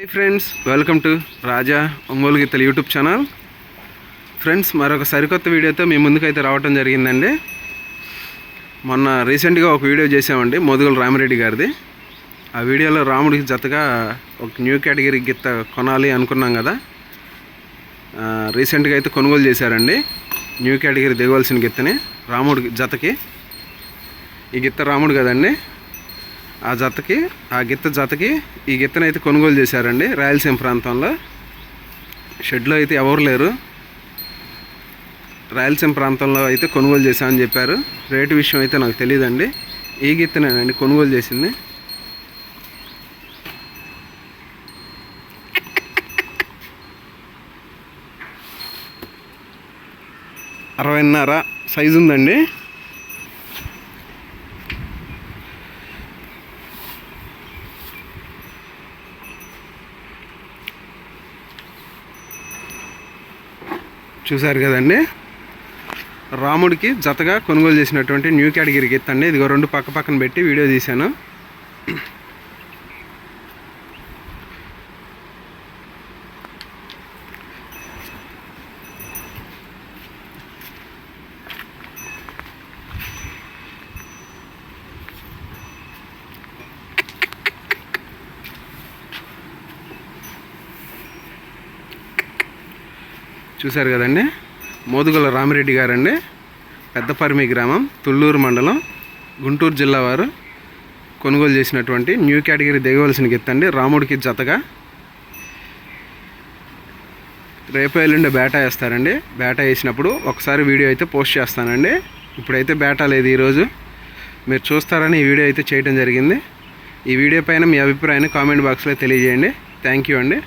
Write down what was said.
Hi friends welcome to Raja Ongole గీతలు YouTube channel friends మరొక సరికొత్త వీడియోతో మీ ముందుకైతే రావటం జరిగిందండి. మొన్న రీసెంట్గా ఒక వీడియో చేసామండి మోదుగుల రామిరెడ్డి గారిది. ఆ వీడియోలో రాముడికి జతగా ఒక న్యూ కేటగిరీ గిత్త కొనాలి అనుకున్నాం కదా. రీసెంట్గా అయితే కొనుగోలు చేశారండి న్యూ కేటగిరీ దిగవలసిన గిత్తని రాముడి జతకి. ఈ గిత్త రాముడు కదండి. ఆ జతకి ఆ గిత్త జతకి ఈ గిత్తను అయితే కొనుగోలు చేశారండి రాయలసీమ ప్రాంతంలో. షెడ్లో అయితే ఎవరు లేరు. రాయలసీమ ప్రాంతంలో అయితే కొనుగోలు చేశామని చెప్పారు. రేటు విషయం అయితే నాకు తెలియదండి ఈ గిత్తనేనండి కొనుగోలు చేసింది. అరవైన్నర సైజు ఉందండి. చూశారు కదండి. రాముడికి జతగా కొనుగోలు చేసినటువంటి న్యూ కేటగిరీ గిత్త ఇదిగో రెండు పక్క పక్కన పెట్టి వీడియో తీశాను. చూశారు కదండి? మోదుగుల రామిరెడ్డి గారండి. పెద్దపరిమి గ్రామం తుళ్ళూరు మండలం గుంటూరు జిల్లా వారు కొనుగోలు చేసినటువంటి న్యూ కేటగిరీ దిగవలసిన గిత్తండి రాముడికి జతగా రేపు ఎల్లుండి బేటా వేస్తారండి. బేటా వేసినప్పుడు ఒకసారి వీడియో అయితే పోస్ట్ చేస్తానండి. ఇప్పుడైతే బేటా లేదు ఈరోజు. మీరు చూస్తారని ఈ వీడియో అయితే చేయడం జరిగింది. ఈ వీడియో పైన మీ అభిప్రాయాన్ని కామెంట్ బాక్స్లో తెలియజేయండి. థ్యాంక్ యూ అండి.